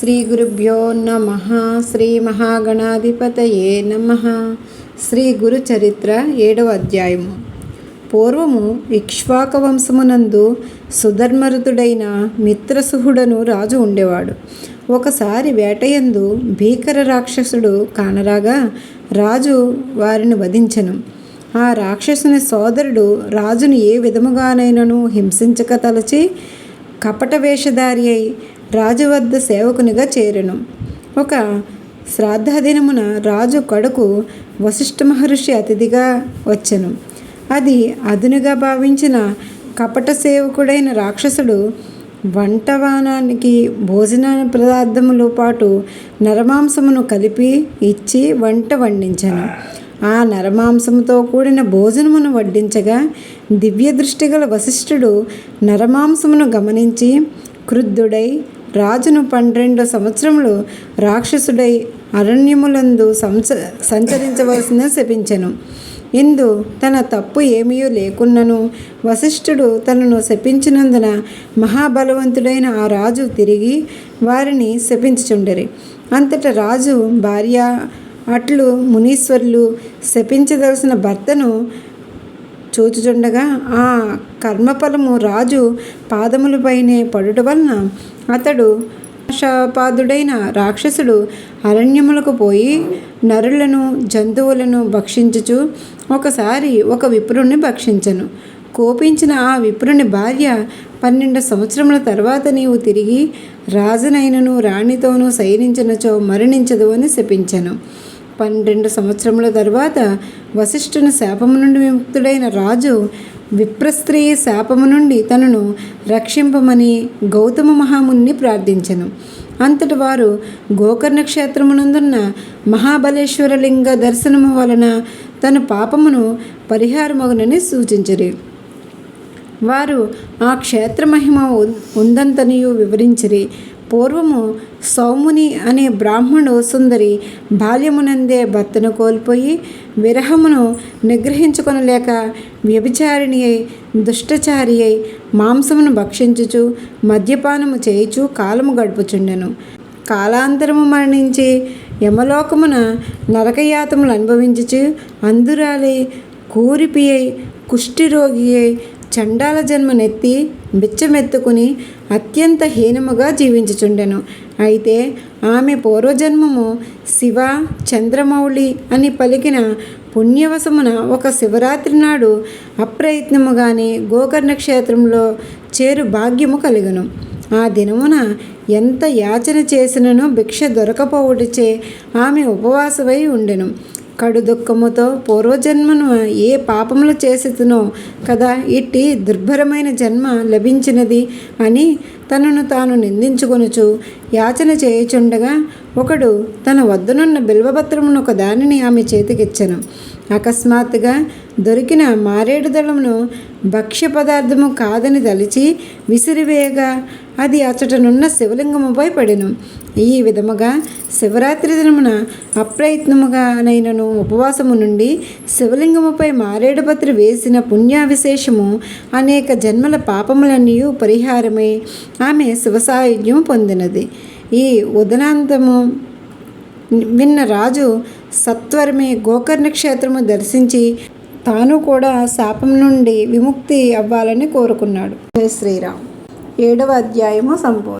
శ్రీ గురుభ్యో నమ. శ్రీ మహాగణాధిపతయే నమ. శ్రీ గురు చరిత్ర ఏడవ అధ్యాయము. పూర్వము ఇక్ష్వాక వంశమునందు సుధర్మరుతుడైన మిత్రసుహుడను రాజు ఉండేవాడు. ఒకసారి వేటయందు భీకర రాక్షసుడు కానరాగా రాజు వారిని వధించను. ఆ రాక్షసుని సోదరుడు రాజును ఏ విధముగానైనను హింసించక తలచి కపట వేషధారి అయి రాజు వద్ద సేవకునిగా చేరెను. ఒక శ్రాద్ధదినమున రాజు కడుకు వశిష్ఠ మహర్షి అతిథిగా వచ్చెను. అది అదునుగా భావించిన కపట సేవకుడైన రాక్షసుడు వంటవానానికి భోజన పదార్థములో పాటు నరమాంసమును కలిపి ఇచ్చి వంట వండించను. ఆ నరమాంసముతో కూడిన భోజనమును వడ్డించగా దివ్య దృష్టి గల వశిష్ఠుడు నరమాంసమును గమనించి క్రుద్ధుడై రాజును పన్నెండు సంవత్సరములు రాక్షసుడై అరణ్యములందు సంచ సంచరించవలసిన శపించెను. ఇందు తన తప్పు ఏమీ లేకున్నను. వశిష్ఠుడు తనను శపించినందున మహాబలవంతుడైన ఆ రాజు తిరిగి వారిని శపించుచుండరి. అంతట రాజు భార్య అట్లు మునీశ్వరులు శపించదలసిన భర్తను చూచుచుండగా ఆ కర్మఫలము రాజు పాదములపైనే పడుట వలన అతడు శాపాదుడైన రాక్షసుడు అరణ్యములకు పోయి నరులను జంతువులను భక్షించుచు ఒకసారి ఒక విప్రుణ్ణి భక్షించను. కోపించిన ఆ విప్రుని భార్య పన్నెండు సంవత్సరముల తర్వాత నీవు తిరిగి రాజునైనను రాణితోనూ శయనించినచో మరణించదు అని శపించను. పన్నెండు సంవత్సరముల తరువాత వశిష్ఠుని శాపము నుండి విముక్తుడైన రాజు విప్రస్త్రీ శాపము నుండి తనను రక్షింపమని గౌతమ మహాముని ప్రార్థించను. అంతటి వారు గోకర్ణ క్షేత్రమునందున్న మహాబలేశ్వరలింగ దర్శనము వలన తన పాపమును పరిహారమగునని సూచించరు. వారు ఆ క్షేత్ర మహిమ ఉందంతనియు వివరించిరి. పూర్వము సౌముని అనే బ్రాహ్మణు సుందరి బాల్యమునందే భర్తను కోల్పోయి విరహమును నిగ్రహించుకొనలేక వ్యభిచారిణి అయి దుష్టచారి అయి మాంసమును భక్షించుచు మద్యపానము చేయుచు కాలము గడుపుచుండెను. కాలాంతరము మరణించి యమలోకమున నరకయాతములు అనుభవించుచు అందురాలి కూరిపి అయి కుష్ఠిరోగి అయి చండాల జన్మనెత్తి బిచ్చమెత్తుకుని అత్యంత హీనముగా జీవించుచుండెను. అయితే ఆమె పూర్వజన్మము శివ చంద్రమౌళి అని పలికిన పుణ్యవశమున ఒక శివరాత్రి నాడు అప్రయత్నముగానే గోకర్ణ క్షేత్రంలో చేరు భాగ్యము కలిగను. ఆ దినమున ఎంత యాచన చేసినను భిక్ష దొరకపోవుటచే ఆమె ఉపవాసమై ఉండెను. కడు దుఃఖముతో పూర్వజన్మను ఏ పాపములు చేసినో కదా ఇట్టి దుర్భరమైన జన్మ లభించినది అని తనను తాను నిందించుకొనుచు యాచన చేయుచుండగా ఒకడు తన వద్దనున్న బిల్వపత్రమును ఒక దానిని ఆమె చేతికిచ్చను. అకస్మాత్తుగా దొరికిన మారేడు దళమును భక్ష్య పదార్థము కాదని తలిచి విసిరివేయగా అది అచటనున్న శివలింగముపై పడెను. ఈ విధముగా శివరాత్రి దినమున అప్రయత్నముగానైనను ఉపవాసము నుండి శివలింగముపై మారేడుపత్రి వేసిన పుణ్యావిశేషము అనేక జన్మల పాపములన్నీ పరిహారమై ఆమె శివసాయుధ్యం పొందినది. ఈ ఉదనాంతము విన్న రాజు సత్వరమే గోకర్ణ క్షేత్రము దర్శించి తాను కూడా శాపం నుండి విముక్తి అవ్వాలని కోరుకున్నాడు. జయ శ్రీరామ్. ఏడవ అధ్యాయము సంపూర్ణ